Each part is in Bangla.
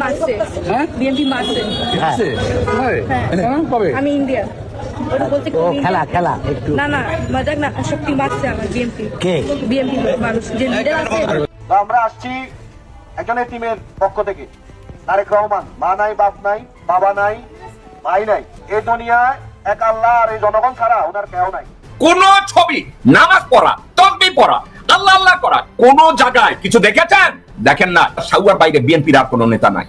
মারছে হ্যাঁ? মারছে? হয়? কবে? আমি ইন্ডিয়া ওটা বলতে ও খেলা খেলা একটু না না মজাক না শক্তি মারছে আমার বিএনপি কে? বিএনপি মানুষ যে লিডার আছে আমরা আসছি একজনের টিমের পক্ষ থেকে তারেক রহমান মা নাই বাপ নাই বাবা নাই ভাই নাই এই দুনিয়ায় এক আল্লাহ আর এই জনগণ ছাড়া ওনার কেউ নাই কোন ছবি নামাজ পড়া তকবি পড়া আল্লাহ আল্লাহ করা। কোন জায়গায় কিছু দেখেছেন? দেখেন না সাউয়ার বাইরে বিএনপির আর কোন নেতা নাই।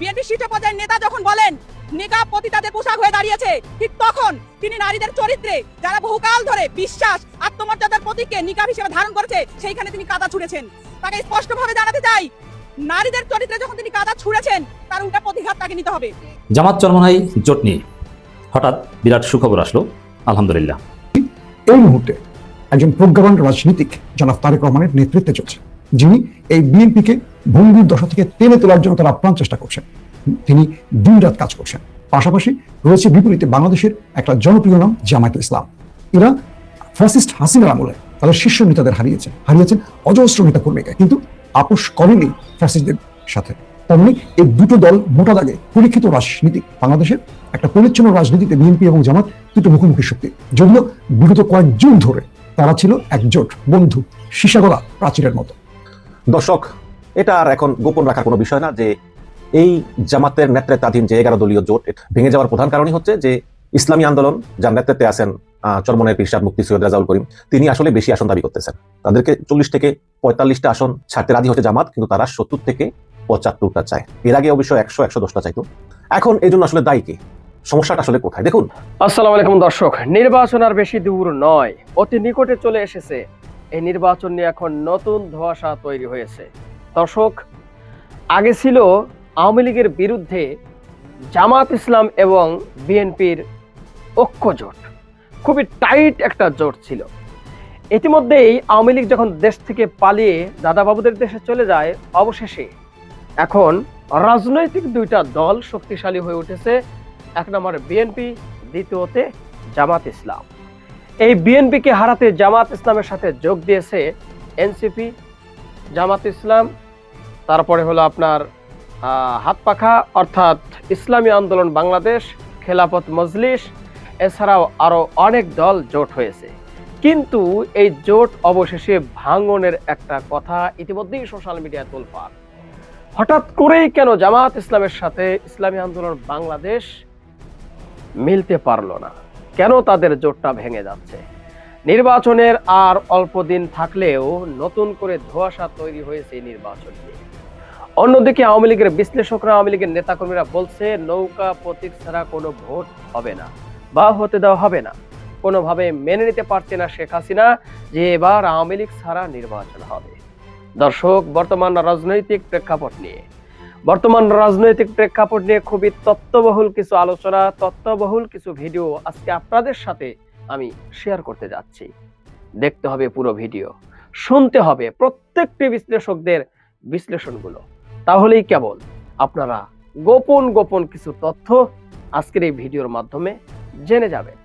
বিএনপি শীর্ষ পর্যায়ের নেতা যখন বলেন নিকাব পতিতাদের পোশাক হয়ে দাঁড়িয়েছে ঠিক তখন তিনি নারীদের চরিত্রে যারা বহুকাল ধরে বিশ্বাস আত্মমর্যাদার প্রতীককে নিকাব হিসেবে ধারণ করেছে সেইখানে তিনি কাদা ছুঁড়েছেন। তাকে স্পষ্টভাবে জানাতে চাই নারীদের চরিত্রে যখন তিনি কাদা ছুঁড়েছেন তার উল্টা প্রতিঘাত তাকে নিতে হবে। জামাত চরমনাই জোট নিয়ে হঠাৎ বিরাট সুখবর আসলো আলহামদুলিল্লাহ। এই মুহূর্তে একজন প্রজ্ঞাবান রাজনীতিক জনাব তারেক রহমানের নেতৃত্বে চলছে, যিনি এই বিএনপিকে ভঙ্গুর দশা থেকে টেনে তোলার জন্য তার আপ্রাণ চেষ্টা করছেন। তিনি দিনরাত কাজ করছেন। পাশাপাশি রয়েছে বিপরীতে বাংলাদেশের একটা জনপ্রিয় নাম, জামায়াত ইসলাম। এরা ফ্যাসিস্ট হাসিনার আমলে তাদের শীর্ষ নেতাদের হারিয়েছেন। হারিয়েছেন অজস্র নেতা কর্মীকে কিন্তু আপোষ করেনি ফ্যাসিস্টদের সাথে। তার মানে এই দুটো দল মোটা দাগে পরীক্ষিত রাজনীতি বাংলাদেশের একটা পরিচ্ছন্ন রাজনীতিতে বিএনপি এবং জামাত দুটো মুখোমুখি শক্তি, যদিও বিগত কয়েক যুগ ধরে তারা ছিল একজোট বন্ধু সীসাগলা প্রাচীরের মতো। দর্শক, এটা আর এখন গোপন রাখার কোনো বিষয় না যে এই জামাতের নেতৃত্বাধীন যে এগারো দলীয় জোট ভেঙে যাওয়ার প্রধান কারণই হচ্ছে যে ইসলামী আন্দোলন, যার নেতৃত্বে আছেন চরমনের পিসাব মুক্তি সৈয়দ রাজাউল করিম, তিনি আসলে বেশি আসন দাবি করতেছেন। তাদেরকে চল্লিশ থেকে পঁয়তাল্লিশটা আসন ছাড়তে রাজি হচ্ছে জামাত, কিন্তু তারা সত্তর থেকে পঁচাত্তরটা চায়। এর আগে অবশ্য একশো একশো দশটা চাইতো। এখন এই জন্য আসলে দায়ী কে? সমস্যাটা আসলে কোথায়? দেখুন। আসসালামু আলাইকুম দর্শক, নির্বাচন আর বেশি দূর নয়, অতি নিকটে চলে এসেছে। এই নির্বাচন নিয়ে এখন নতুন ধোঁয়াশা তৈরি হয়েছে। দর্শক, আগে ছিল আওয়ামী লীগের বিরুদ্ধে জামাত ইসলাম এবং বিএনপির ঐক্য জোট। খুবই টাইট একটা জোট ছিল। ইতিমধ্যেই আওয়ামী লীগ যখন দেশ থেকে পালিয়ে দাদাবাবুদের দেশে চলে যায়, অবশেষে এখন রাজনৈতিক দুইটা দল শক্তিশালী হয়ে উঠেছে। এক নম্বরে বিএনপি দ্বিতীয়তে জামাত ইসলাম। এই বিএনপিকে হারাতে জামাত ইসলামের সাথে যোগ দিয়েছে এনসিপি জামাত ইসলাম। তারপরে হলো আপনার হাত পাখা, অর্থাৎ ইসলামী আন্দোলন বাংলাদেশ খেলাপথ মজলিস। এছাড়াও আরও অনেক দল জোট হয়েছে। কিন্তু এই জোট অবশেষে ভাঙনের একটা কথা ইতিমধ্যেই সোশ্যাল মিডিয়ায় তোলপাড় হঠাৎ করেই কেন জামাত ইসলামের সাথে ইসলামী আন্দোলন বাংলাদেশ মিলতে পারল না। কেন তাদের জোটটা ভেঙে যাচ্ছে? নির্বাচনের আর অল্প দিন থাকলেও নতুন করে ধোঁয়াশা তৈরি হয়েছে নির্বাচন নিয়ে। অন্যদিকে আওয়ামী লীগের বিশ্লেষকরা, আওয়ামী লীগের নেতাকর্মীরা বলছে, নৌকা প্রতীক ছাড়া কোনো ভোট হবে না বা হতে দেওয়া হবে না। কোনোভাবে মেনে নিতে পারছে না শেখ হাসিনা যে এবার আওয়ামী লীগ ছাড়া নির্বাচন হবে। দর্শক, বর্তমান রাজনৈতিক প্রেক্ষাপট নিয়ে। বর্তমান রাজনৈতিক প্রেক্ষাপট নিয়ে খুবই তত্ত্ববহুল কিছু আলোচনা, তত্ত্ববহুল কিছু ভিডিও আজকে আপনাদের সাথে আমি শেয়ার করতে যাচ্ছি। দেখতে হবে পুরো ভিডিও, শুনতে হবে প্রত্যেকটি বিশ্লেষকদের বিশ্লেষণগুলো। তাহলেই কেবল আপনারা গোপন গোপন কিছু তথ্য আজকের এই ভিডিওর মাধ্যমে জেনে যাবেন।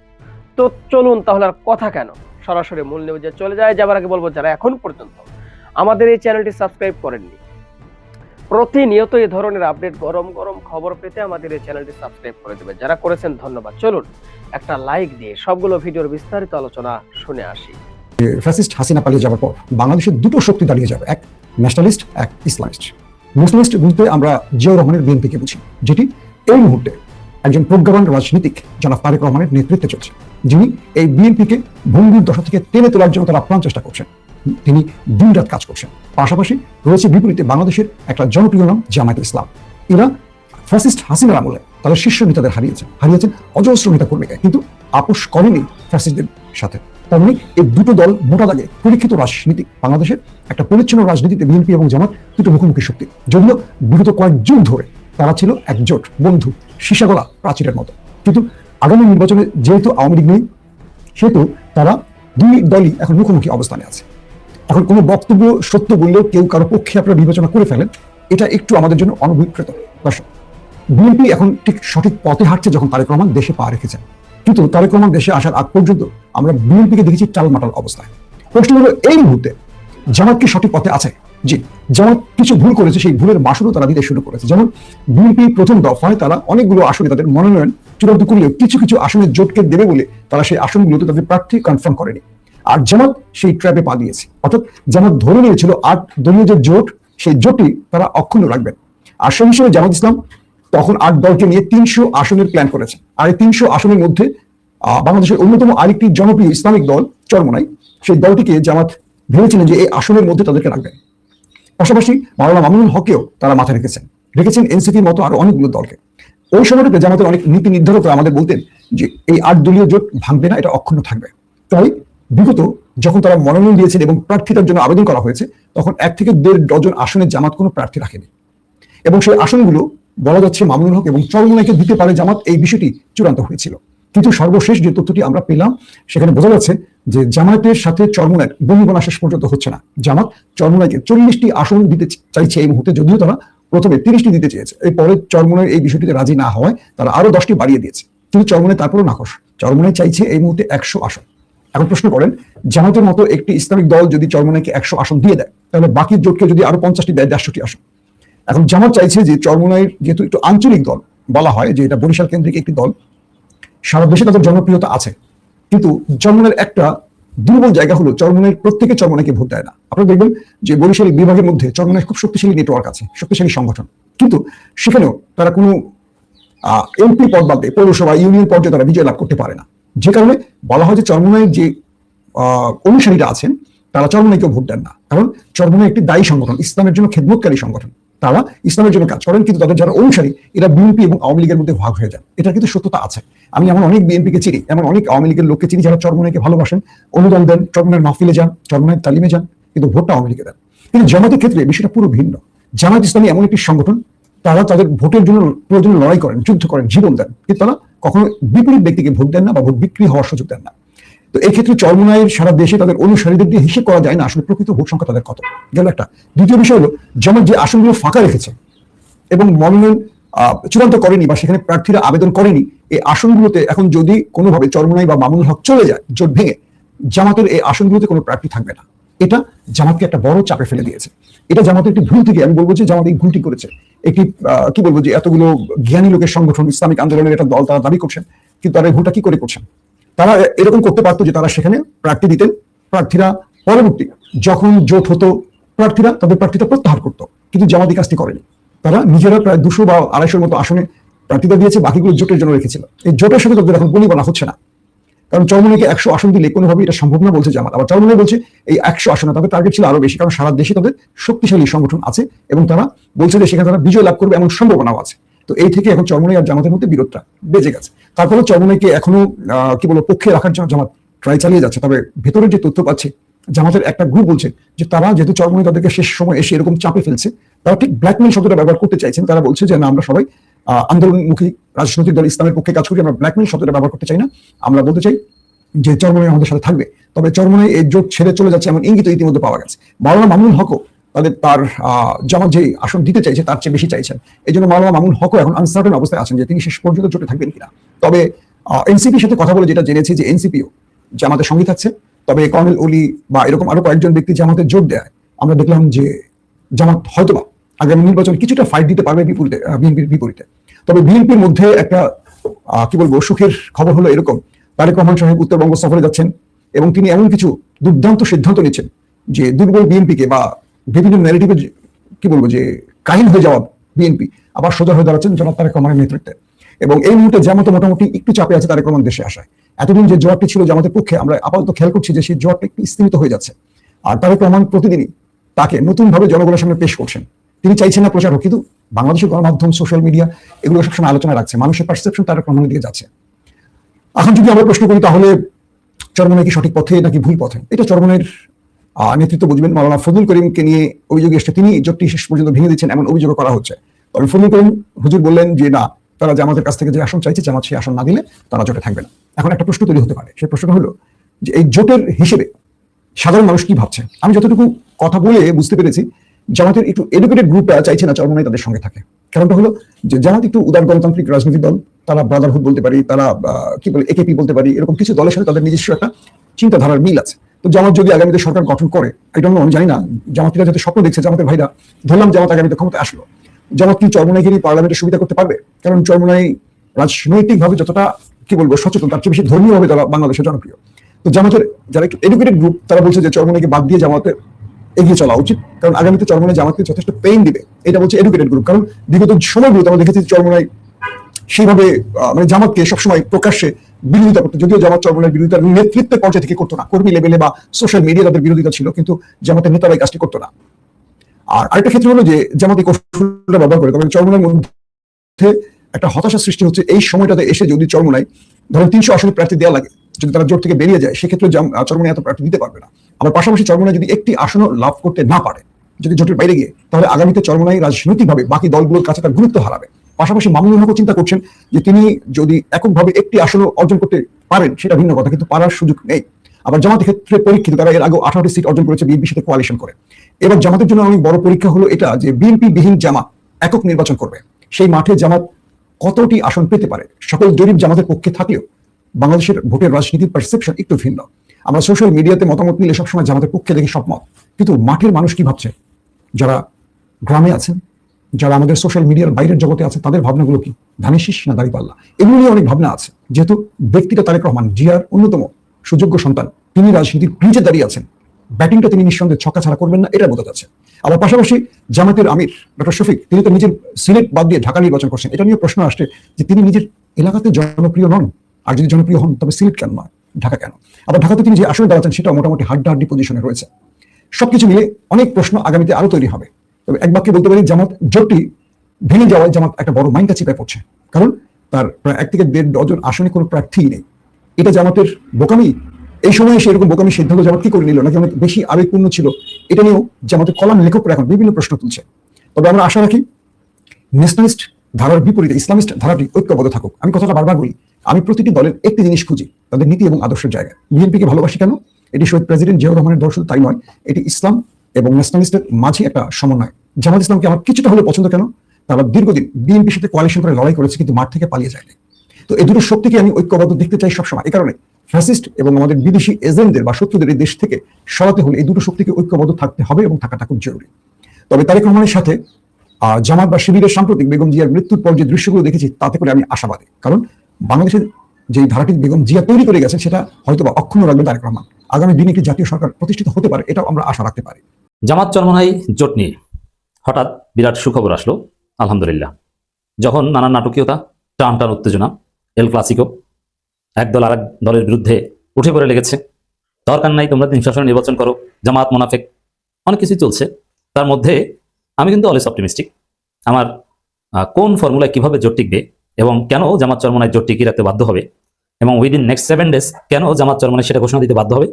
তো চলুন তাহলে আর কথা কেন? সরাসরি মূল নিউজে চলে যায় যাবার আগে বলব, যারা এখন পর্যন্ত আমাদের এই চ্যানেলটি সাবস্ক্রাইব করেননি প্রতিনিয়ত এই ধরনের আপডেট গরম গরম খবর পেতে আমাদের এই চ্যানেলটি সাবস্ক্রাইব করে দেবেন। যারা করেছেন, ধন্যবাদ। চলুন, একটা লাইক দিয়ে সবগুলো ভিডিওর বিস্তারিত আলোচনা শুনে আসি। ফ্যাসিস্ট হাসিনা পালিয়ে যাওয়ার পর বাংলাদেশের দুটো শক্তি দাঁড়িয়ে যাবে, এক ন্যাশনালিস্ট, এক ইসলামিস্ট। মুসলিমিস্ট বুঝতে আমরা জিয়াউর রহমানের বিএনপিকে বুঝি, যেটি এই মুহূর্তে একজন প্রজ্ঞাবান রাজনীতিক জনাব তারেক রহমানের নেতৃত্বে চলছে, যিনি এই বিএনপিকে ভঙ্গুর দশা থেকে টেনে তোলার জন্য তার আপ্রাণ চেষ্টা করছেন। তিনি দিনরাত কাজ করছেন। পাশাপাশি রয়েছে বিপরীতে বাংলাদেশের একটা জনপ্রিয় নাম জামায়াত ইসলাম। এরা ফ্যাসিস্ট হাসিনার আমলে তাদের শীর্ষ নেতাদের হারিয়েছেন। হারিয়েছেন অজস্র নেতা কর্মীকে কিন্তু আপোষ করেনি ফ্যাসিস্টদের সাথে। তার মানে এই দুটো দল মোটা দাগে পরীক্ষিত রাজনীতি। বাংলাদেশের একটা পরিচ্ছন্ন রাজনীতিতে বিএনপি এবং জামাত দুটো মুখোমুখি শক্তি। যদিও বিগত কয়েক যুগ ধরে তারা ছিল একজোট বন্ধু, সীসাগলা প্রাচীরের মতো। কিন্তু আগামী নির্বাচনে যেহেতু আওয়ামী লীগ নেই, সেহেতু তারা দুই দলই এখন মুখোমুখি অবস্থানে আছে। এখন কোনো বক্তব্য সত্য বললেও কেউ কারও পক্ষে আপনারা বিবেচনা করে ফেলেন, এটা একটু আমাদের জন্য অনভিপ্রেত। দর্শক, বিএনপি এখন ঠিক সঠিক পথে হাঁটছে যখন তারেক রহমান দেশে পা রেখেছেন। কিন্তু তারেক রহমান দেশে আসার আগ পর্যন্ত আমরা বিএনপিকে দেখেছি টালমাটাল অবস্থায়। প্রশ্ন হলো, এই মুহূর্তে জামাত কি সঠিক পথে আছে? জি যেমন কিছু ভুল করেছে, সেই ভুলের মাসুলও তারা দিতে শুরু করেছে। যেমন বিএনপি প্রথম দফায় তারা অনেকগুলো আসনে তাদের মনোনয়ন চূড়ান্ত করলেও কিছু কিছু আসনের জোটকে দেবে বলে তারা সেই আসনগুলোতে তাদের প্রার্থী কনফার্ম করেনি। আর জামাত সেই ট্র্যাপে পা দিয়েছে। অর্থাৎ জামাত ধরে নিয়েছিল আট দলীয় যে জোট, সেই জোটই তারা অক্ষুণ্ণ রাখবেন। আর সেই হিসেবে জামাত ইসলাম তখন আট দলকে নিয়ে তিনশো আসনের প্ল্যান করেছে। আর এই তিনশো আসনের মধ্যে বাংলাদেশের অন্যতম আরেকটি জনপ্রিয় ইসলামিক দল চরমনাই, সেই দলটিকে জামাত ভেবেছিলেন যে এই আসনের মধ্যে তাদেরকে রাখবেন পাশাপাশি মাওলানা মামুনুল হকেও তারা মাথায় রেখেছেন। রেখেছেন এনসিপির মতো আরও অনেকগুলো দলকে। ওই সময়টাতে জামাতের অনেক নীতি নির্ধারকরা আমাদের বলতেন যে এই আট দলীয় জোট ভাঙবে না, এটা অক্ষুণ্ণ থাকবে। তাই বিগত যখন তারা মনোনয়ন দিয়েছেন এবং প্রার্থীতার জন্য আবেদন করা হয়েছে, তখন এক থেকে দেড় ডজন আসনে জামাত কোনো প্রার্থী রাখেনি। এবং সেই আসনগুলো বলা যাচ্ছে মামুনুল হক এবং চরমনাইকে দিতে পারে জামাত এই বিষয়টি চূড়ান্ত হয়েছিল। কিন্তু সর্বশেষ যে তথ্যটি আমরা পেলাম, সেখানে বোঝা যাচ্ছে যে জামায়াতের সাথে চরমনায়ের বনিবনা শেষ পর্যন্ত হচ্ছে না। জামাত চরমনাইকে চল্লিশটি আসন দিতে চাইছে এই মুহূর্তে, যদিও তারা প্রথমে তিরিশটি দিতে চেয়েছে। এই পরে চরমনায় এই বিষয়টিতে রাজি না হওয়ায় তারা আরও দশটি বাড়িয়ে দিয়েছে। কিন্তু চরমনায় তারপরও নাকশ চরমনায় চাইছে এই মুহূর্তে একশো আসন। এখন প্রশ্ন করেন, জামাতের মতো একটি ইসলামিক দল যদি চরমনাইকে একশো আসন দিয়ে দেয়, তাহলে বাকি জোটকে যদি আরও পঞ্চাশটি দেয়, দেড়শোটি আসন। এখন জামাত চাইছে যে চরমনাইয়ের যেহেতু একটু আঞ্চলিক দল বলা হয়, যে এটা বরিশাল কেন্দ্রিক একটি দল, সারা দেশে তাদের জনপ্রিয়তা আছে। কিন্তু চরমনের একটা দুর্বল জায়গা হলো চরমনের প্রত্যেকে চরমনাইকে ভোট দেয় না। আপনারা দেখবেন যে বরিশাল বিভাগের মধ্যে চরমনের খুব শক্তিশালী নেটওয়ার্ক আছে, শক্তিশালী সংগঠন। কিন্তু সেখানেও তারা কোনো এমপি পদ বাদে পৌরসভা, ইউনিয়ন পর্যায়ে তারা বিজয় লাভ করতে পারে না। যে কারণে বলা হয় যে চরমনাইয়ের যে অনুসারীরা আছেন, তারা চরমনাইকেও ভোট দেন না। কারণ চরমনাই একটি দায়ী সংগঠন, ইসলামের জন্য খেদমতকারী সংগঠন। তারা ইসলামের জন্য কাজ করেন, কিন্তু তাদের যারা অনুসারী, এরা বিএনপি এবং আওয়ামী লীগের মধ্যে ভাগ হয়ে যান। এটা কিন্তু সত্যতা আছে। আমি এমন অনেক বিএনপি কে চিনি, এমন অনেক আওয়ামী লীগের লোককে চিনি যারা চরমনাইকে ভালোবাসেন। অনুদান দেন চরমনাইয়ের মাহফিলে যান চরমনাইয়ের তালিমে যান, কিন্তু ভোটটা আওয়ামী লীগে দেন কিন্তু জামাতের ক্ষেত্রে বিষয়টা পুরো ভিন্ন। জামাত ইসলামী এমন একটি সংগঠন তারা তাদের ভোটের জন্য প্রয়োজনে লড়াই করেন, যুদ্ধ করেন, জীবন দেন। কিন্তু তারা কখনো বিপরীত ব্যক্তিকে ভোট দেন না বা ভোট বিক্রি হওয়ার সুযোগ দেন না। তো এই ক্ষেত্রে চরমনায়ের সারা দেশে তাদের অনুসারীদের দিয়ে হিসেব করা যায় না, আসলে প্রকৃত ভোট সংখ্যা তাদের কত। গেল একটা। দ্বিতীয় বিষয় হলো, যেমন যে আসনগুলো ফাঁকা রেখেছে এবং মনোনয়ন চূড়ান্ত করেনি বা সেখানে প্রার্থীরা আবেদন করেনি, এই আসনগুলোতে এখন যদি কোনোভাবে চরমনাই বা মামুনুল হক চলে যায়, জোট ভেঙে, জামাতের এই আসনগুলোতে কোনো প্রার্থী থাকবে না। এটা জামাতকে একটা বড় চাপে ফেলে দিয়েছে। এটা জামাতের একটি ভুল থেকে আমি বলব যে জামাত এই ভুলটি করেছে। একটি কি বলব যে এতগুলো জ্ঞানী লোকের সংগঠন, ইসলামিক আন্দোলনের একটা দল তারা দাবি করছেন, কিন্তু তারা এই ভুলটা কি করে করছেন? তারা এরকম করতে পারতো যে তারা সেখানে প্রার্থী দিতেন, প্রার্থীরা পরবর্তী যখন জোট হতো, প্রার্থীরা তাদের প্রার্থীতা প্রত্যাহার করতো, কিন্তু জামাতি কাজটি করেনি। তারা নিজেরা প্রায় দুশো বা আড়াইশোর মতো আসনে প্রার্থীতা দিয়েছে, বাকিগুলো জোটের জন্য রেখেছিল। এই জোটের সাথে তাদের এখন বনিবনা হচ্ছে না। কারণ চরমনাইকে একশো আসন দিলে কোনোভাবেই এটা সম্ভব না বলছে জামাত। আবার চরমনাই বলছে এই একশো আসনে, তাদের টার্গেট ছিল আরও বেশি, কারণ সারা দেশে তাদের শক্তিশালী সংগঠন আছে এবং তারা বলছে যে সেখানে তারা বিজয় লাভ করবে এমন সম্ভাবনাও আছে। তো এই থেকে এখন চরমনাই আর জামাতের মধ্যে বিরোধটা বেজে গেছে। তারপরে চরমনাইকে এখনও কি বলব, পক্ষে রাখার জন্য জামাত ট্রাই চালিয়ে যাচ্ছে। তবে ভেতরে যে তথ্য পাচ্ছে, জামাতের একটা গ্রুপ বলছে যে তারা যেহেতু চরমনাই তাদেরকে শেষ সময় এসে এরকম চাপে ফেলছে, তারা ঠিক ব্ল্যাকমেল শব্দটা ব্যবহার করতে চাইছেন। তারা বলছে যে না, আমরা সবাই আন্দোলনমুখী রাজনৈতিক দল ইসলামের পক্ষে কাজ করি, আমরা ব্ল্যাকমেল শব্দটা ব্যবহার করতে চাই না। আমরা বলতে চাই যে চরমনাই আমাদের সাথে থাকবে। তবে চরমনাই এই জোট ছেড়ে চলে যাচ্ছে এমন ইঙ্গিত ইতিমধ্যে পাওয়া গেছে। মাওলানা মামুন হকও তাদের তার জামাত যে আসন দিতে চাইছে, তার চেয়ে বেশি চাইছেন। এই জন্য মাওলানা মামুন হকও এখন আনসার্টেন অবস্থায় আছেন যে তিনি শেষ পর্যন্ত জোটে থাকবেন কিনা। তবে এনসিপির সাথে কথা বলে যেটা জেনেছি যে এনসিপিও জামাতের সঙ্গে থাকছে। তবে কর্নেল অলি বা এরকম আরও কয়েকজন ব্যক্তি জামাতের জোট দেয়, আমরা দেখলাম যে জামাত হয়তোবা আগামী নির্বাচন কিছুটা ফাইট দিতে পারবে বিপরীতে বিপরীতে। তবে বিএনপির মধ্যে একটা কি বলব, সুখের খবর হলো এরকম। তারেক রহমান সাহেব উত্তরবঙ্গ সফরে যাচ্ছেন এবং তিনি এমন কিছু দুর্দান্ত সিদ্ধান্ত নিচ্ছেন যে দুর্বল বিএনপিকে বা বিভিন্ন ন্যারেটিভে কি বলব, যে কাহিল হয়ে যাওয়া বিএনপি আবার সোজা হয়ে দাঁড়াচ্ছেন জনাব তারেক রহমানের নেতৃত্বে। এবং এই মুহূর্তে জামাত মোটামুটি একটু চাপে আছে তারেক রহমান দেশে আসায়। এতদিন যে জোয়ারটি ছিল জামাতের পক্ষে আমরা আপাতত খেয়াল করছি যে সেই জোয়ারটা একটু স্তীমিত হয়ে যাচ্ছে। আর তারেক রহমান প্রতিদিনই তাকে নতুনভাবে জনগণের সামনে পেশ করছেন। তিনি চাইছেন না প্রচার হোক কিন্তু বাংলাদেশের গণমাধ্যম সোশ্যাল মিডিয়া এগুলো সবসময় আলোচনা রাখছে। মানুষের পারসেপশন তারেক রহমানের দিকে যাচ্ছে। এখন যদি আমরা প্রশ্ন করি, তাহলে চরমনাই কি সঠিক পথে নাকি ভুল পথে? এটা চরমনের নেতৃত্ব বুঝবেন মাওলানা ফজল করিমকে নিয়ে অভিযোগ এসছে। তিনি জোটটি শেষ পর্যন্ত ভেঙে দিচ্ছেন, এমন অভিযোগ করা হচ্ছে। তবে ফজল করিম হুজুর বললেন যে, না, তারা জামাতের কাছ থেকে যে আসন চাইছে, জামাত সেই আসন না দিলে তারা জোটে থাকবে না। এখন একটা প্রশ্ন তৈরি হতে পারে। সেই প্রশ্নটা হলো যে, এই জোটের হিসেবে সাধারণ মানুষ কি ভাবছে? আমি যতটুকু কথা বলে বুঝতে পেরেছি জামাতের একটু এডুকেটেড গ্রুপটা চাইছে না চরমনাই তাদের সঙ্গে থাকে। কারণটা হলো যে জামাত একটু উদার গণতান্ত্রিক রাজনৈতিক দল, তারা ব্রাদারহুড বলতে পারি, তারা কি বলে একেপি বলতে পারি, এরকম কিছু দলের সাথে তাদের নিজস্ব একটা চিন্তাধারার মিল আছে। তো জামাত যদি আগামীতে সরকার গঠন করে এটা আমি জানি না, জামাতিরা যাতে স্বপ্ন দেখছে, জামাতের ভাইরা, ধরলাম জামাত আগামীতে ক্ষমতা আসলো। জামাত কি চরমনাইগিরি পার্লামেন্টের সুবিধা করতে পারবে? কারণ চরমনাই রাজনৈতিকভাবে যতটা, কি বলব, সচেতন, তার চেয়ে বেশি ধর্মীয় ভাবে তারা বাংলাদেশে জনপ্রিয়। তো জামাতের, যারা একটু এডুকেটেড গ্রুপ তারা বলছে যে চরমনাইকে বাদ দিয়ে জামাতের এগিয়ে চলা উচিত। কারণ আগামীতে চরমনাই জামাতকে যথেষ্ট পেইন দিবে। এটা বলছে এডুকেটেড গ্রুপ কারণ বিগত সময়গুলোতে আমরা দেখেছি চরমনাই সেইভাবে মানে জামাতকে সবসময় প্রকাশ্যে বিরোধিতা করতো। যদিও জামাত চরমনের বিরোধিতা নেতৃত্বের পর্যায়ে থেকে করতো না। কর্মী লেভেলে বা সোশ্যাল মিডিয়া তাদের বিরোধিতা ছিল, কিন্তু জামাতের নেতারা এই কাজটি করতো না। আর আরেকটা ক্ষেত্রে হলো যে জামাত কৌশলটা ব্যবহার করে, তবে চরমনের মধ্যে একটা হতাশা সৃষ্টি হচ্ছে এই সময়টাতে এসে যদি চরমনাই ধরেন তিনশো আসনে প্রার্থী দেওয়া লাগে, যদি তারা জোট থেকে বেরিয়ে যায়, সেক্ষেত্রে জাম- এত প্রার্থী দিতে পারবে না। আবার পাশাপাশি চরমনাই যদি একটি আসনও লাভ করতে না পারে, যদি জোটের বাইরে গিয়ে, তাহলে আগামীতে চরমনাই রাজনৈতিকভাবে বাকি দলগুলোর কাছে তার গুরুত্ব হারাবে। পাশাপাশি মামুনুল হকও চিন্তা করছেন যে তিনি যদি এককভাবে একটি আসনও অর্জন করতে পারেন, সেটা ভিন্ন কথা, কিন্তু পারার সুযোগ নেই। আবার জামাতের ক্ষেত্রে পরীক্ষিত, তারা এর আগে আঠারোটি সিট অর্জন করেছে বিএনপির সাথে কোয়ালিশন করে। এবার জামাতের জন্য অনেক বড় পরীক্ষা হলো এটা, যে বিএনপি বিহীন জামাত একক নির্বাচন করবে। সেই মাঠে জামাত কতটি আসন পেতে পারে? সকল জরিপ জামাতের পক্ষে থাকলেও বাংলাদেশের ভোটের রাজনীতির পারসেপশন একটু ভিন্ন। আমরা সোশ্যাল মিডিয়াতে মতামত নিলে সবসময় জামাতের পক্ষে দেখি সব মত। কিন্তু মাঠের মানুষ কি ভাবছে? যারা গ্রামে আছেন, যারা আমাদের সোশ্যাল মিডিয়ার বাইরের জগতে আছে, তাদের ভাবনাগুলো কি? ধানেশিস না দাঁড়িপাল্লা? এগুলো নিয়ে অনেক ভাবনা আছে। যেহেতু ব্যক্তিটা তারেক রহমান, জিয়ার অন্যতম সুযোগ্য সন্তান, তিনি রাজনীতির ক্রিজে দাঁড়িয়ে আছেন। ব্যাটিংটা তিনি নিঃসন্দেহে ছক্কা ছাড়া করবেন না এটা বোঝা যাচ্ছে। আবার পাশাপাশি জামাতের আমির, ডক্টর শফিক, তিনি তো নিজের সিলেট বাদ দিয়ে ঢাকা নির্বাচন করছেন। এটা নিয়ে প্রশ্ন আসছে যে তিনি নিজের এলাকাতে জনপ্রিয় নন। আর যদি জনপ্রিয় হন, তবে সিলেট কেন নয়? ঢাকা কেন? আবার ঢাকাতে তিনি যে আসনে দাঁড়াচ্ছেন সেটা মোটামুটি হাড্ডাহাড্ডি পজিশনে রয়েছে। সবকিছু মিলে অনেক প্রশ্ন আগামীতে আরও তৈরি হবে। তবে এক বাক্যে বলতে পারি, জামাত জোটটি ভেঙে যাওয়ায় জামাত একটা বড় মাইন্ডটা চিপায় পড়ছে। কারণ তার প্রায় এক থেকে দেড় ডজন আসনে কোনো প্রার্থী নেই। এটা জামাতের বোকামি এই সময় এসে এরকম বোকামি সিদ্ধান্ত জামাত কি করে নিল? নাকি অনেক বেশি আবেগপূর্ণ ছিল? এটা নিয়েও জামাতের কলাম লেখকরা এখন বিভিন্ন প্রশ্ন তুলছে। তবে আমরা আশা রাখি ন্যাশনালিস্ট ধারার বিপরীতে ইসলামিস্ট ধারাটি ঐক্যবদ্ধ থাকুক। আমি কথাটা বারবার বলি, আমি প্রতিটি দলের একটি জিনিস খুঁজি, তাদের নীতি এবং আদর্শের জায়গায় বিএনপিকে ভালোবাসি কেন? এটি শহীদ প্রেসিডেন্ট জিয়াউর রহমানের দর্শন, তাই নয়। এটি ইসলাম এবং ন্যাশনালিস্টের মাঝে একটা সমন্বয়। জামাত ইসলামকে আমার কিছুটা হলে পছন্দ কেন? তারা দীর্ঘদিন বিএনপির সাথে কোয়ালিশন করে লড়াই করেছে, কিন্তু মাঠ থেকে পালিয়ে যায়নি। তো এই দুটো শক্তিকে আমি ঐক্যবদ্ধ দেখতে চাই সবসময়, এই কারণে। ফ্যাসিস্ট এবং আমাদের বিদেশি এজেন্টদের বা শত্রুদের এই দেশ থেকে সরাতে হলে এই দুটো শক্তিকে ঐক্যবদ্ধ থাকতে হবে এবং থাকাটা খুব জরুরি। তবে তারেক রহমানের সাথে জামাত বা শিবিরের সাম্প্রতিক বেগম জিয়ার মৃত্যুর পর যে দৃশ্যগুলো দেখেছি, তাতে করে আমি আশাবাদী। কারণ বাংলাদেশের যে ধারাটি বেগম জিয়া তৈরি করে গেছেন, সেটা হয়তো বা অক্ষুণ্ণ রাখবেন তারেক রহমান। আগামী দিনে কি জাতীয় সরকার প্রতিষ্ঠিত হতে পারে, এটাও আমরা আশা রাখতে পারি। জামাত চরমনাই জোট নিয়ে হঠাৎ বিরাট সুখবর আসলো, আলহামদুলিল্লাহ। যখন নানান নাটকীয়তা টান টান উত্তেজনা এল ক্লাসিকো এক দলের বিরুদ্ধে উঠে পড়ে লেগেছে। দরকার নাই, তোমরা তিন শাসন নির্বাচন করো, জামাত, মোনাফেক, অনেক কিছুই চলছে। তার মধ্যে আমি কিন্তু অলস অপটিমিস্টিক আমার কোন ফর্মুলায় কীভাবে জোট টিকবে এবং কেন জামাত চরমনায় জোট টিকিয়ে রাখতে বাধ্য হবে এবং উইদিন নেক্সট সেভেন ডেজ কেন জামাত চরমনায় সেটা ঘোষণা দিতে বাধ্য হবে,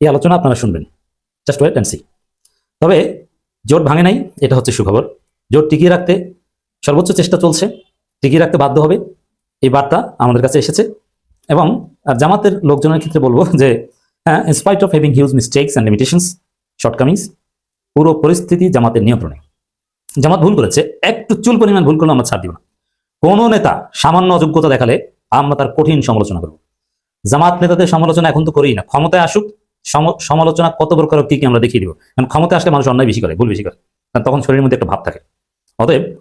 এই আলোচনা আপনারা শুনবেন। জাস্ট ওয়েট অ্যান্ড সি তবে জোট ভাঙে নাই, এটা হচ্ছে সুখবর। জোট টিকিয়ে রাখতে সর্বোচ্চ চেষ্টা চলছে, টিকিয়ে রাখতে বাধ্য হবে। এই বার্তা আমাদের কাছে এসেছে। এবং জামাতের লোকজনের ক্ষেত্রে বলব যে in spite of having huge mistakes and limitations shortcomings পুরো পরিস্থিতি জামাতের নিয়ন্ত্রণে। জামাত ভুল করেছে, একটু চুল পরিমাণ ভুল করলে আমরা ছাড় দিব না। কোনো নেতা সামান্য অযোগ্যতা দেখালে আমরা তার কঠিন সমালোচনা করব। জামাত নেতাদের সমালোচনা এখন তো করি না। ক্ষমতায় আসুক, সম- সমালোচনা কত প্রকার কি কি আমরা দেখিয়ে দিব। কারণ ক্ষমতায় আসলে মানুষ অন্যায় বেশি করে, ভুল বেশি করে। কারণ তখন শরীরের মধ্যে একটা ভাব থাকে। অতএব,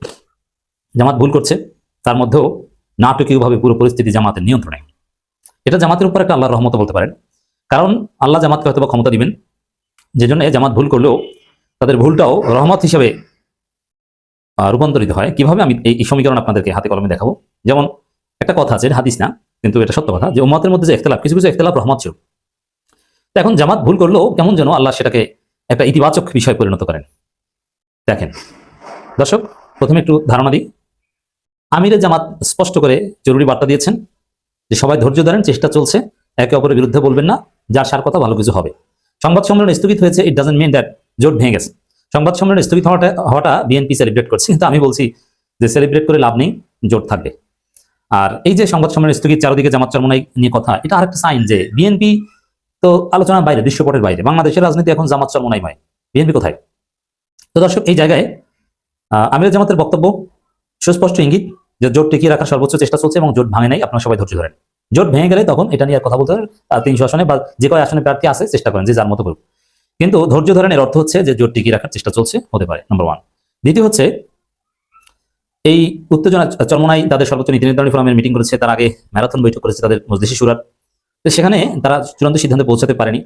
জামাত ভুল করছে, তার মধ্যেও নাটকীয়ভাবে পুরো পরিস্থিতি জামাতের নিয়ন্ত্রণে। এটা জামাতের উপর একটা আল্লাহর রহমত বলতে পারেন। কারণ আল্লাহ জামাতকে হয়তো ক্ষমতা দিবেন যে জন্য জামাত ভুল করলেও তাদের ভুলটাও রহমত হিসেবে রূপান্তরিত হয়। কীভাবে আমি এই সমীকরণ আপনাদেরকে হাতে কলমে দেখাবো? যেমন একটা কথা আছে হাদিস না, কিন্তু এটা সত্য কথা যে উম্মতের মধ্যে যে ইখতলাফ, কিছু কিছু ইখতলাফ রহমত ছিল। এখন জামাত ভুল করলেও কেমন যেন আল্লাহ সেটাকে একটা ইতিবাচক বিষয় পরিণত করেন। দেখেন, দর্শক, প্রথমে একটু ধারণা দিই। আমিরে জামাত স্পষ্ট করে জরুরি বার্তা দিয়েছেন। যে সবাই ধৈর্য ধরেন, চেষ্টা চলছে, একে অপরের বিরুদ্ধে বলবেন না, যার সার কথা ভালো কিছু হবে। সংবাদ সম্মেলন স্থগিত হয়েছে ইট ডাজেন্ট মিন দ্যাট জোট ভেঙে গেছে। সংবাদ সম্মেলন স্থগিত হওয়াটা হওয়াটা বিএনপি সেলিব্রেট করছে, কিন্তু আমি বলছি যে সেলিব্রেট করে লাভ নেই, জোট থাকবে। আর এই যে সংবাদ সম্মেলন স্থগিত, চারদিকে জামাত চরমনাই নিয়ে কথা, এটা আরেকটা সাইন যে বিএনপি তো আলোচনার বাইরে, দৃশ্যপটের বাইরে, বাংলাদেশের রাজনীতি এখন জামাত চরমনাই নয়। বিএনপি কোথায়? তো দর্শক, এই জায়গায় আমির জামাতের বক্তব্য, সুস্পষ্ট ইঙ্গিত যে জোট টিকিয়ে রাখার সর্বোচ্চ চেষ্টা চলছে এবং জোট ভাঙে নাই, আপনারা সবাই ধৈর্য ধরেন। জোট ভেঙে গেলে তখন এটা নিয়ে কথা বলতে হবে তিনশো আসনে বা যে কয় আসনে প্রার্থী আছে চেষ্টা করেন যে যার মতো করুক। কিন্তু ধৈর্য ধরেন এর অর্থ হচ্ছে যে জোট টিকিয়ে রাখার চেষ্টা চলছে, হতে পারে নম্বর ওয়ান দ্বিতীয় হচ্ছে, এই উত্তেজনা চরমনাই তাদের সর্বোচ্চ নীতি নির্ধারণী ফোরামের মিটিং করেছে, তার আগে ম্যারাথন বৈঠক করেছে তাদের মজলিসি সুরার। তো সেখানে তারা চূড়ান্ত সিদ্ধান্তে পৌঁছাতে পারেনি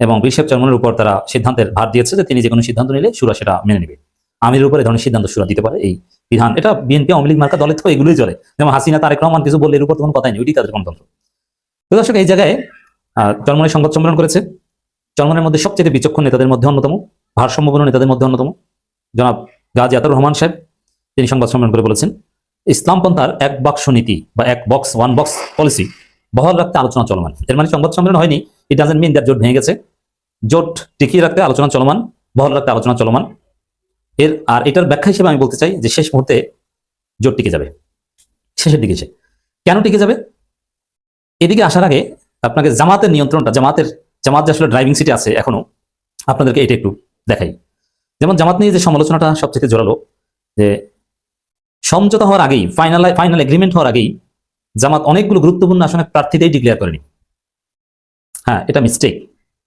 এবং বিশেষ চরমনের উপর তারা সিদ্ধান্তের ভার দিয়েছে যে তিনি যে কোনো সিদ্ধান্ত নিলে সুরা সেটা মেনে নেবে। আমির উপর ধরনের সিদ্ধান্ত সুরা দিতে পারে, এই বিধান। এটা বিএনপি, আওয়ামী লীগ মার্কা দলের তো এগুলোই চলে। যেমন হাসিনা, তারেক রহমান কিছু বললে এর উপর তখন কথাই নেই ওইটি তাদের গণতন্ত্র। তো দর্শক, এই জায়গায় চরমনের সংবাদ সম্মেলন করেছে। চরমনের মধ্যে সবচেয়ে বিচক্ষণ নেতাদের মধ্যে অন্যতম, ভারসাম্যপূর্ণ নেতাদের মধ্যে অন্যতম, জনাব গাজী আতার রহমান সাহেব। তিনি সংবাদ সম্মেলন করে বলেছেন, ইসলাম পন্থার এক বাক্স নীতি বা এক বক্স ওয়ান বক্স পলিসি বহাল রাখতে আলোচনা চলমান। এর মানে সংবাদ সম্মেলন হয়নি ইট ডাজেন্ট মিন দ্যাট জোট ভেঙে গেছে। জোট টিকিয়ে রাখতে আলোচনা চলমান, বহাল রাখতে আলোচনা চলমান। এর, আর এটার ব্যাখ্যা হিসেবে আমি বলতে চাই যে শেষ মুহূর্তে জোট টিকে যাবে। শেষের দিকে এসে। কেন টিকে যাবে? এদিকে আসার আগে আপনাকে জামাতের নিয়ন্ত্রণটা, জামাতের, জামাত যে আসলে ড্রাইভিং সিটে আছে এখনও, আপনাদেরকে এটা একটু দেখাই। যেমন জামাত নিয়ে যে সমালোচনাটা সবথেকে জোরালো, যে সমঝোতা হওয়ার আগেই ফাইনাল ফাইনাল এগ্রিমেন্ট হওয়ার আগেই জামাত অনেকগুলো গুরুত্বপূর্ণ আসনে প্রার্থীদের ডিক্লেয়ার করেনি। হ্যাঁ এটা মিস্টেক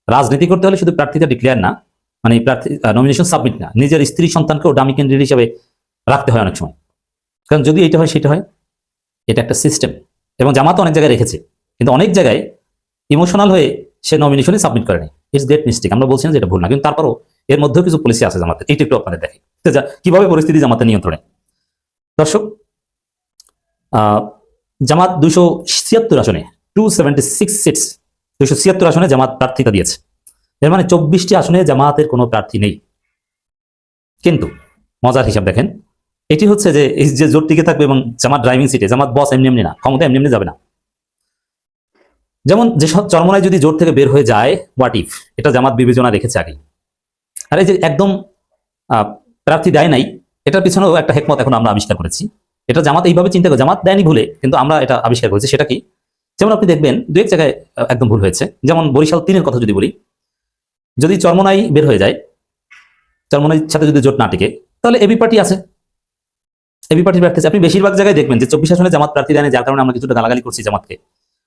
রাজনীতি করতে হলে শুধু প্রার্থীটা ডিক্লেয়ার না মানে প্রার্থী নমিনেশন সাবমিট না। নিজের স্ত্রী সন্তানকেও ডামি ক্যান্ডিডেট হিসাবে রাখতে হয় অনেক সময়। কারণ যদি এটা হয়, সেটা হয়, এটা একটা সিস্টেম এবং জামাত অনেক জায়গায় রেখেছে। কিন্তু অনেক জায়গায় ইমোশনাল হয়ে সে নমিনেশনে সাবমিট করেনি। ইটস গ্রেট মিস্টেক আমরা বলছি না যে এটা ভুল না, কিন্তু তারপরও এর মধ্যেও কিছু পলিসি আছে জামাতে এইটা একটু আপনাদের দেখে। কীভাবে পরিস্থিতি জামাতে নিয়ন্ত্রণে? দর্শক জামাত দুশো ছিয়াত্তর আসনে টু সেভেন্টি সিক্স সিটস দুশো ছিয়াত্তর আসনে জামাত প্রার্থিতা দিয়েছে। এর মানে চব্বিশটি আসনে জামাতের কোনো প্রার্থী নেই। কিন্তু মজার হিসাব দেখেন, এটি হচ্ছে যে এই যে জোট টিকে থাকবে এবং জামাত ড্রাইভিং সিটে জামাত বস এমনি এমনি না, ক্ষমতা এমনি এমনি যাবে না। যেমন যে চরমনায় যদি জোট থেকে বের হয়ে যায় হোয়াট ইফ এটা জামাত বিবেচনা রেখেছে আগেই। আর এই যে একদম প্রার্থী দেয় নাই, এটার পিছনেও একটা হেকমত এখন আমরা আবিষ্কার করেছি। এটা জামাত এইভাবে চিন্তা করে, জামাত দেয়নি ভুলে, কিন্তু আমরা এটা আবিষ্কার করেছি। সেটা কি? যেমন আপনি দেখবেন দু এক জায়গায় একদম ভুল হয়েছে। যেমন বরিশাল তিনের কথা যদি বলি যদি চরমনাই বের হয়ে যায়, চরমনাইয়ের সাথে যদি জোট না টিকে, তাহলে এবি পার্টি আছে। এবি পার্টির প্রার্থী। আপনি বেশিরভাগ জায়গায় দেখবেন যে চব্বিশ আসনে জামাত প্রার্থী দেয় যার কারণে আমরা কিছুটা গালাগালি করছি জামাতকে।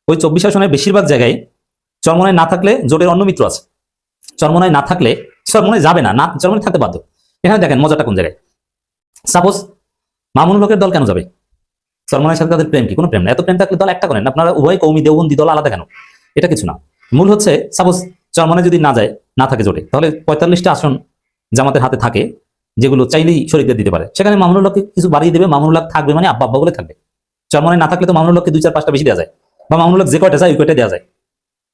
ওই চব্বিশ আসনে বেশিরভাগ জায়গায় চরমনায় না থাকলে জোটের অন্য মিত্র আছে। চরমনায় না থাকলে চরমনায় যাবে না না চরমনায় থাকতে বাধ্য। এখানে দেখেন মজাটা কোন জায়গায়? সাপোজ মামুনুল হকের দল কেন যাবে? চরমনায়ের সাথে তাদের প্রেম কি? কোনো প্রেম না। এত প্রেম থাকলে দল একটা করেন আপনারা উভয় কৌমি, দেওবন্দি দল আলাদা কেন? এটা কিছু না। মূল হচ্ছে সাপোজ চরমনায় যদি না যায়, না থাকে জোটে, তাহলে পঁয়তাল্লিশটা আসন জামাতের হাতে থাকে, যেগুলো চাইলেই শরীরদের দিতে পারে। সেখানে মামুনুল হককে কিছু বাড়িয়ে দেবে, মামুনুল হক থাকবে মানে আব্বা আব্বা বলে থাকবে। চরমনায় না থাকলে তো মামুনুল হককে দুই চার পাঁচটা বেশি দেওয়া যায়, বা মামুনুল হক যে কয়টা যায়, ওই কয়টা দেওয়া যায়।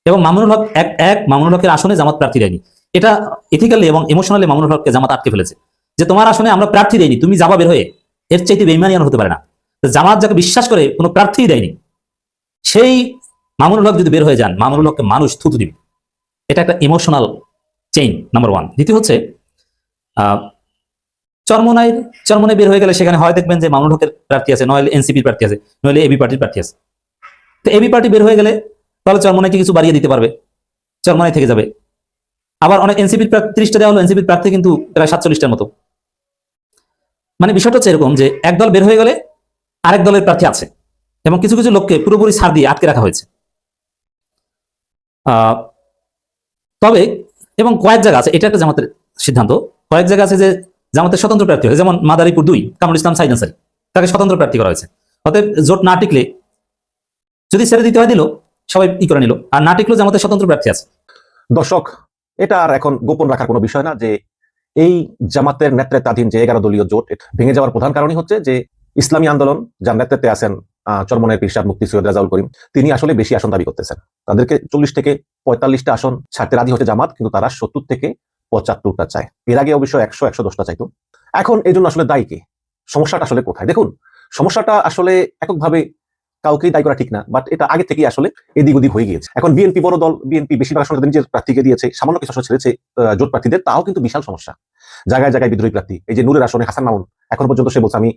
এবং মামুনুল হক এক এক মামুনুল হকের আসনে জামাত প্রার্থী দেয়নি। এটা ইথিক্যালি এবং ইমোশনালি মামুনুল হককে জামাত আটকে ফেলেছে। যে তোমার আসনে আমরা প্রার্থী দেয়নি তুমি যাবা বের হয়ে, এর চাইতে বেইমানি আর হতে পারে না। জামাত যাকে বিশ্বাস করে কোনো প্রার্থীই দেয়নি। সেই মামুনুল হক যদি বের হয়ে যান, মামুনুল হককে মানুষ থুতু দিবে। এটা একটা ইমোশনাল চেইন নাম্বার ওয়ান দ্বিতীয় হচ্ছে চরমনায় চরমনায় বের হয়ে গেলে সেখানে হয় দেখবেন যে মামুনুল হকের প্রার্থী আছে, নইলে এনসিপির প্রার্থী আছে, নইলে এবি পার্টির প্রার্থী আছে। তো এবি পার্টি বের হয়ে গেলে তাহলে চরমনাইকে কিছু বাড়িয়ে দিতে পারবে, চরমনাই থেকে যাবে। আবার অনেক এনসিপির ত্রিশটা দেওয়া হলো এনসিপির প্রার্থী কিন্তু প্রায় সাতচল্লিশটার মতো। মানে বিষয়টা হচ্ছে এরকম যে এক দল বের হয়ে গেলে আরেক দলের প্রার্থী আছে, এবং কিছু কিছু লোককে পুরোপুরি ছাড় দিয়ে আটকে রাখা হয়েছে। তবে, এবং কয়েক জায়গা আছে এটা একটা জামাতের সিদ্ধান্ত, কয়েক জায়গা আছে যে জামাতের স্বতন্ত্র প্রার্থী হয়, যেমন মাদারীপুর দুই, কামরুল ইসলাম সাইদ তাকে স্বতন্ত্র প্রার্থী করা হয়েছে। অতএব জোট না টিকলে, যদি ছেড়ে দিতে হয় দিল, সবাই ই করে নিল, আর না টিকলেও জামাতের স্বতন্ত্র প্রার্থী আছে। দর্শক, এটা আর এখন গোপন রাখার কোনো বিষয় না যে এই জামাতের নেতৃত্বাধীন যে এগারো দলীয় জোট ভেঙে যাওয়ার প্রধান কারণই হচ্ছে যে ইসলামী আন্দোলন, যার নেতৃত্বে আছেন চরমনের পিসাব মুক্তি সৈয়দ রাজাউল করিম, তিনি আসলে বেশি আসন দাবি করতেছেন। তাদেরকে চল্লিশ থেকে পঁয়তাল্লিশটা আসন ছাড়তে রাজি হচ্ছে জামাত, কিন্তু তারা সত্তর থেকে পঁচাত্তরটা চায়। এর আগে অবশ্য একশো একশো দশটা চাইতো। এখন এই জন্য আসলে দায়ী কে? সমস্যাটা আসলে কোথায়? দেখুন, সমস্যাটা আসলে এককভাবে কাউকেই দায়ী করা ঠিক না বাট এটা আগে থেকেই আসলে এদিক ওদিক হয়ে গিয়েছে। এখন বিএনপি বড় দল বিএনপি বেশিরভাগ আসলে নিজের প্রার্থীকে দিয়েছে, সামান্য কিছু ছেড়েছে জোট প্রার্থীদের, তাও কিন্তু বিশাল সমস্যা। জায়গায় জায়গায় বিদ্রোহী প্রার্থী, এই যে নূরের আসনে হাসান মামুন, এখন পর্যন্ত সে বলছে, আমি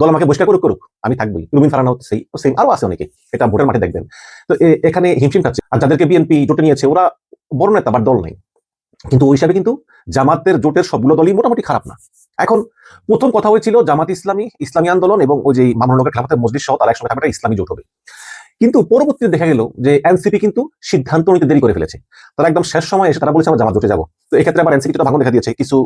দল আমাকে বহিষ্কার করুক করুক, আমি থাকবোই। রুমিন ফারানাও সেই সেম আরও আছে অনেকে, এটা ভোটের মাঠে দেখবেন। তো এখানে হিমশিম খাচ্ছে। আর যাদেরকে বিএনপি জোটে নিয়েছে, ওরা বড় নেতা বা দল নেই। কিন্তু ওই হিসাবে কিন্তু জামাতের জোটের সবগুলো দলই মোটামুটি খারাপ না। এখন প্রথম কথা হয়েছিল জামাত ইসলামী ইসলামী আন্দোলন এবং ওই যে হকের খেলাফতের মসজিদ সহ তারা একসঙ্গে থাকবে ইসলামী জোট হবে। কিন্তু পরবর্তীতে দেখা গেল যে এনসিপি কিন্তু সিদ্ধান্ত নিতে দেরি করে ফেলেছে। তারা একদম শেষ সময় এসে তারা বলেছে, আমরা জামাত জোটে যাব। তো এক্ষেত্রে আবার এনসিপি তো ভাঙন দেখা দিয়েছে। কিছু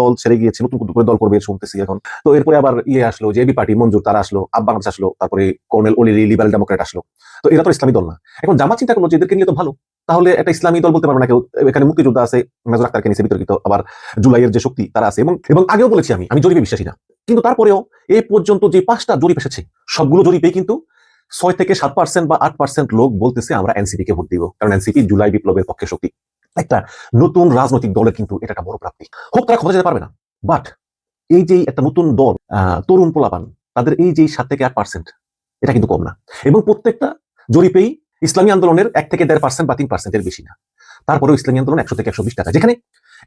দল ছেড়ে গিয়েছে, নতুন করে দল করবে শুনতেছি এখন। তো এরপরে আবার ইয়ে আসলো, যে এবি পার্টি, মঞ্জুর, তারা আসলো আব বাংলাদেশ আসলো, তারপরে কর্নেল ওলিরি লিবারেল ডেমোক্রেট আসলো। তো এরা তো ইসলামী দল না। এখন জামাত চিন্তা করল যে এদেরকে নিয়ে তো ভালো। তাহলে একটা ইসলামী দল বলতে পারবে না কেউ। এখানে মুক্তিযোদ্ধা আছে, মেজর আক্তারকে নিচে বিতর্কিত। আবার জুলাইয়ের যে শক্তি, তারা আছে। এবং এবং আগেও বলেছি আমি আমি জরিপে বিশ্বাসী না। কিন্তু তারপরেও এই পর্যন্ত যে পাঁচটা জরিপ এসেছে, সবগুলো জরিপে কিন্তু ছয় থেকে সাত পার্সেন্ট বা আট পার্সেন্ট লোক বলতেছে, আমরা এনসিপি কে ভোট দিব। কারণ এনসিপি জুলাই বিপ্লবের পক্ষে শক্তি। একটা নতুন রাজনৈতিক দলের কিন্তু এটা একটা বড় প্রাপ্তি। হোক, তারা ক্ষমতা যেতে পারবে না। বাট এই যে একটা নতুন দল তরুণ পোলাপান, তাদের এই যে সাত থেকে আট পার্সেন্ট এটা কিন্তু কম না। এবং প্রত্যেকটা জরিপেই ইসলামী আন্দোলনের এক থেকে দেড় পার্সেন্ট বা তিন পার্সেন্টের বেশি না। তারপরেও ইসলামী আন্দোলন একশো থেকে একশো বিশ টাকা। যেখানে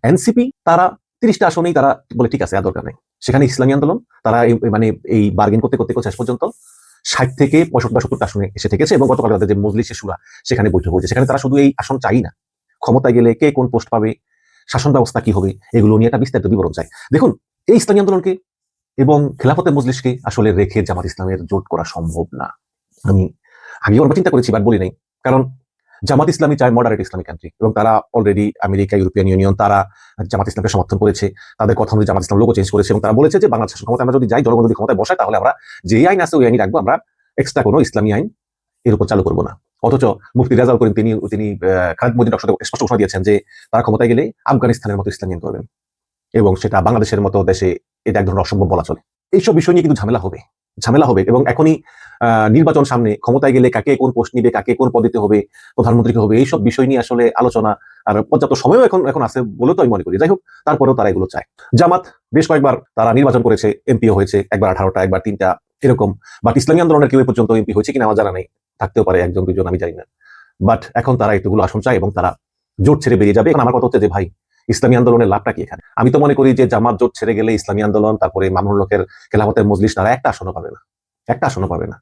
এনসিপি তারা তিরিশটা আসনেই তারা বলে, ঠিক আছে, আর দরকার নেই। সেখানে ইসলামী আন্দোলন, তারা মানে এই বার্গেন করতে করতে শেষ পর্যন্ত ষাট থেকে পঁয়ষট্টি বা সত্তরটা আসনে এসে থেকেছে এবং গতকাল তাদের যে মজলিসে সুরা, সেখানে বৈঠক হয়েছে। সেখানে তারা শুধু এই আসন চাই না। ক্ষমতায় গেলে কে কোন পোস্ট পাবে, শাসন ব্যবস্থা কি হবে, এগুলো নিয়ে একটা বিস্তারিত বিবরণ চাই দেখুন, এই ইসলামী আন্দোলনকে এবং খেলাফতের মজলিসকে আসলে রেখে জামাত ইসলামের জোট করা সম্ভব না। আমি আগে অনেক চিন্তা করেছি, বাট বলি নাই। কারণ জামাত ইসলামী চায় মডারেট ইসলামিক কান্ট্রি এবং তারা অলরেডি আমেরিকা ইউরোপিয়ান ইউনিয়ন তারা জামাত ইসলামকে সমর্থন করেছে। তাদের কথা অনুযায়ী জামাত ইসলাম লোগো চেঞ্জ করেছে এবং তারা বলেছে যে বাংলাদেশ ক্ষমতা আমরা যদি যাই, জনগণ যদি ক্ষমতায় বসায়, তাহলে আমরা যে আইন আছে, ওই আইনই রাখব। আমরা এক্সট্রা কোনো ইসলামী আইন এর উপর চালু করব না। অথচ মুফতি রেজাল করিম তিনি তিনি খালেদ মদিন সাথে স্পষ্ট ঘোষণা দিয়েছেন যে তারা ক্ষমতায় গেলে আফগানিস্তানের মতো ইসলামী আইন করবেন এবং সেটা বাংলাদেশের মতো দেশে এটা এক ধরনের অসম্ভব বলা চলে। এইসব বিষয় নিয়ে কিন্তু ঝামেলা হবে। ঝামেলা হবে এবং এখনই নির্বাচন সামনে ক্ষমতায় গেলে কাকে কোন পোস্ট নিবে, কাকে কোন পদ হবে, প্রধানমন্ত্রীকে হবে, এইসব বিষয় নিয়ে আসলে আলোচনা আর পর্যাপ্ত সময়ও এখন এখন আছে বলে তো আমি মনে করি। যাই হোক, তারপরেও তারা এগুলো চায়। জামাত বেশ কয়েকবার তারা নির্বাচন করেছে এমপিও হয়েছে, একবার আঠারোটা, একবার তিনটা, এরকম। বাট ইসলামী আন্দোলনের কেউ পর্যন্ত এমপি হয়েছে কিনা আমার জানা নেই। থাকতেও পারে একজন, দুজন, আমি জানি না। বাট এখন তারা এতগুলো আসন চায় এবং তারা জোট ছেড়ে বেরিয়ে যাবে। এখন আমার কথা হচ্ছে যে, ভাই, ইসলামী আন্দোলনের লাভটা কি এখানে? আমি তো মনে করি যে, জামাত জোট ছেড়ে গেলে ইসলামী আন্দোলন, তারপরে মামুন লোকের খেলাফতের মজলিস, তারা একটা আসনও পাবে না। একটা আসনও পাবে না।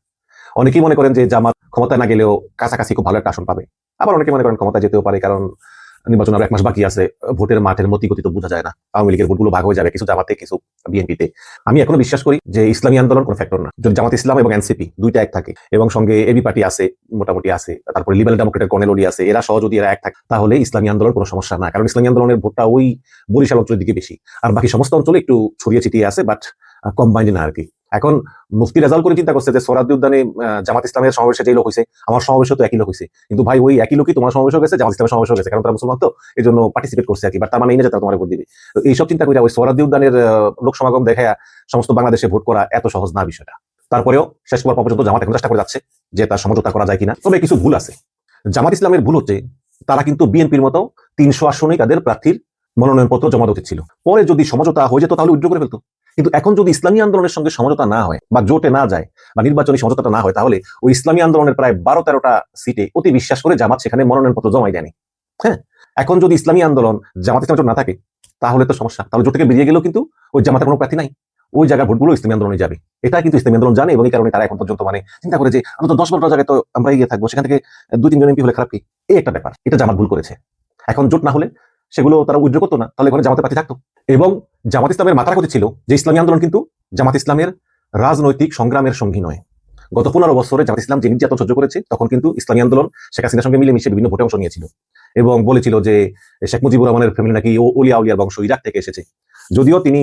অনেকেই মনে করেন যে জামাত ক্ষমতায় না গেলেও কাছাকাছি খুব ভালো একটা আসন পাবে। আবার অনেকে মনে করেন ক্ষমতায় যেতেও পারে কারণ নির্বাচন আর এক মাস বাকি আছে, ভোটের মাঠের মতি গতি তো বোঝা যায় না। আওয়ামী লীগের ভোটগুলো ভাগ হয়ে যাবে কিছু জামাতে, কিছু বিএনপিতে। আমি এখনও বিশ্বাস করি যে ইসলামী আন্দোলন কোনো ফ্যাক্টর না। যদি জামাত ইসলাম এবং এনসিপি দুইটা এক থাকে এবং সঙ্গে এবি পার্টি আছে, মোটামুটি আছে, তারপরে লিবারেল ডেমোক্রেটের কর্নেলরি আছে, এরা সহ যদি এরা এক থাকে, তাহলে ইসলামী আন্দোলন কোনো সমস্যা না। কারণ ইসলামী আন্দোলনের ভোটটা ওই বরিশাল অঞ্চলের দিকে বেশি। আর বাকি সমস্ত অঞ্চলে একটু ছড়িয়ে ছিটিয়ে আছে বাট কম্বাইন্ড না আর কি। এখন মুফতি রেজাল্ট করে চিন্তা করছে যে সোরাদ্দি উদ্যানে জামাত ইসলামের সমাবেশে যে লোক হয়েছে, আমার সমাবেশে তো একই লোক হয়েছে। কিন্তু ভাই, ওই একই লোকই তোমার সমাবেশ গেছে জামাত ইসলামের সমাবেশ গেছে কারণ তারা মুসলমান তো এই জন্য পার্টিসিপেট করছে আর কি। বাট তার মানে এই তোমার ভোট দিবে। তো এইসব চিন্তা করে ওই সোরাদ্দি উদ্যানের লোক সমাগম দেখা সমস্ত বাংলাদেশে ভোট করা এত সহজ না বিষয়টা। তারপরেও শেষ পর পর্যন্ত জামাত এখন চেষ্টা করে যাচ্ছে যে তার সমঝোতা করা যায় কিনা। তবে কিছু ভুল আছে। জামাত ইসলামের ভুল হচ্ছে, তারা কিন্তু বিএনপির মতো তিনশো আসনেই তাদের প্রার্থীর মনোনয়নপত্র জমা দিতে ছিল পরে যদি সমঝোতা হয়ে যেত তাহলে উইথড্র করে ফেলতো। কিন্তু এখন যদি ইসলামী আন্দোলনের সঙ্গে সমঝোতা না হয় বা জোটে না যায় বা নির্বাচনী সমঝোতাটা না হয়, তাহলে ওই ইসলামী আন্দোলনের প্রায় বারো তেরোটা সিটে অতি বিশ্বাস করে জামাত সেখানে মনোনয়নপত্র জমাই দেয়নি। হ্যাঁ? এখন যদি ইসলামী আন্দোলন জামাত ইসলাম না থাকে, তাহলে তো সমস্যা। তাহলে জোট থেকে বেরিয়ে গেলেও কিন্তু ওই জামাতের কোনো প্রার্থী নাই। ওই জায়গার ভোটগুলো ইসলামী আন্দোলনে যাবে। এটা কিন্তু ইসলামী আন্দোলন জানে এবং এই কারণে তারা এখন পর্যন্ত মানে চিন্তা করে যে আমরা তো দশ বারোটা জায়গায় তো আমরা এগিয়ে থাকব, সেখান থেকে দুই তিনজন এমপি হলে খারাপ কি? এই একটা ব্যাপার। এটা জামাত ভুল করেছে। এখন জোট না হলে সেগুলো তারা উইথড্র করতো না। তাহলে ওখানে জামাতের প্রার্থী থাকতো। এবং জামাত ইসলামের মাথা রাখা উচিত ছিল যে ইসলামী আন্দোলন কিন্তু জামাত ইসলামের রাজনৈতিক সংগ্রামের সঙ্গী নয়। গত পনেরো বছরে জামাত ইসলাম যে নির্যাতন সহ্য করেছে, তখন কিন্তু ইসলামী আন্দোলন শেখ হাসিনার সঙ্গে মিলেমিশে বিভিন্ন ভোটে অংশ নিয়েছিল। এবং বলেছিল যে শেখ মুজিবুর রহমানের ফ্যামিলি নাকি ও ওলিয়া উলিয়ার বংশ ইরাক থেকে এসেছে। যদিও তিনি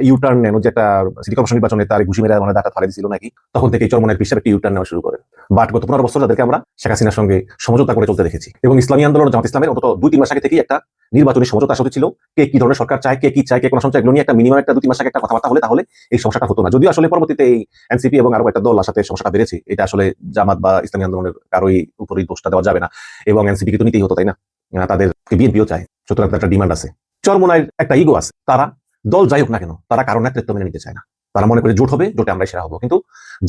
ইউটার্ন নেন যে একটা সিটি কর্পোরেশন নির্বাচনে তার ঘুষি মেরে মানে ডাটা ফালে দিছিল নাকি, তখন থেকে চরমনের পিসার একটি ইউটার্ন নেওয়া শুরু করেন বাট গত পনেরো বছর তাদেরকে আমরা শেখ হাসিনার সঙ্গে সমঝোতা করে চলতে দেখেছি। এবং ইসলামী আন্দোলন জামাত ইসলামের অন্তত দুই তিন মাস আগে থেকেই একটা নির্বাচনী সমঝোতা আসতে ছিল কে কি ধরনের সরকার চায় কে কি চায় কে কোন চায় এগুলো নিয়ে একটা মিনিমাম একটা দুই তিন মাস আগে একটা কথাবার্তা হলে তাহলে এই সমস্যাটা হতো না। যদিও আসলে পরবর্তীতে এই এনসিপি এবং আরও একটা দল আসাতে সমস্যাটা বেড়েছে এটা আসলে জামাত বা ইসলামী আন্দোলনের কারোই উপরই দোষটা দেওয়া যাবে না। এবং এনসিপি কিন্তু নিতেই হতো তাই না? আহ, তাদেরকে বিএনপিও চায় সুতরাং তার একটা ডিমান্ড আছে। চরমোনাইয়ের একটা ইগো আছে তারা দল যাই হোক না কেন তারা কারও নেতৃত্ব মেনে নিতে চায় না। তারা মনে করে জোট হবে জোটে আমরা সেরা হব। কিন্তু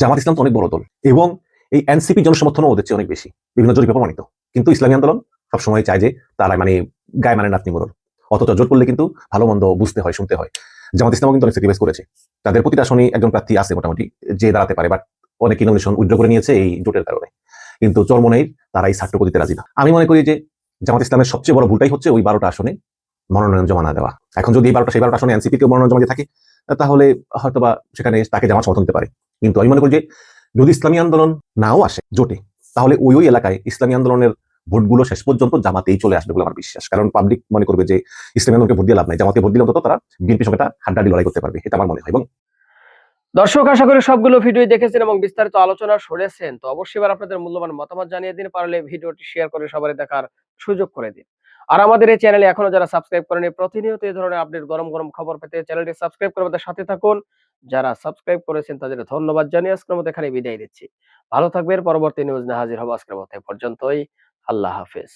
জামাত ইসলাম তো অনেক বড় দল। এবং এই এনসিপি জনসমর্থনও ওদের চেয়ে অনেক বেশি, বিভিন্ন জরিপে প্রমাণিত। কিন্তু ইসলামী আন্দোলন সবসময় চায় যে তারা মানে গায়ে মানে নাতনি মোড়ল। অথচ জোট করলে কিন্তু ভালো মন্দ বুঝতে হয়, শুনতে হয়। জামাত ইসলামও কিন্তু অনেক করেছে। তাদের প্রতিটা আসনে একজন প্রার্থী আছে মোটামুটি, যে দাঁড়াতে পারে বাট অনেক নমিনেশন উইথড্র করে নিয়েছে এই জোটের কারণে। কিন্তু চরমনের তারা এই ছাত্রকে দিতে রাজি না। আমি মনে করি যে জামাত ইসলামের সবচেয়ে বড় ভুলটাই হচ্ছে ওই বারোটা আসনে মনোনয়ন জমা না দেওয়া। এখন যদি এই বারোটা, সেই বারোটা আসনে এনসিপি কেউ মনোনয়ন জমা দিয়ে থাকে, তাহলে হয়তোবা সেখানে তাকে জামাত সমর্থন দিতে পারে। কিন্তু আমি মনে করি যে যদি ইসলামী আন্দোলন নাও আসে জোটে, তাহলে ওই ওই এলাকায় ইসলামী আন্দোলনের ভোটগুলো শেষ পর্যন্ত জামাতেই চলে আসবে বলে আমার বিশ্বাস। কারণ পাবলিক মনে করবে যে ইসলামী আন্দোলনকে ভোট দিয়ে লাভ নাই। জামাতে ভোট দিলে অন্তত তারা বিএনপির সঙ্গে হাড্ডাডি লড়াই করতে পারবে, এটা আমার মনে হয়। এবং দর্শক, আশা করি সবগুলো ভিডিও দেখেছেন এবং বিস্তারিত আলোচনা শুনেছেন। তো অবশ্যই আপনাদের মূল্যবান মতামত জানিয়ে দিন, পারলে ভিডিওটি শেয়ার করে সবারই দেখার সুযোগ করে দিন। আর আমাদের এই চ্যানেলে এখনও যারা সাবস্ক্রাইব করেনি, প্রতিনিয়ত এই ধরনের আপডেট গরম গরম খবর পেতে চ্যানেলটি সাবস্ক্রাইব করে আমাদের সাথে থাকুন। যারা সাবস্ক্রাইব করেছেন তাদের ধন্যবাদ জানিয়ে আজকের মতো এখানে বিদায় দিচ্ছি ভালো থাকবেন, পরবর্তী নিউজ না হাজির হব আজকের মতো পর্যন্তই। আল্লাহ হাফেজ।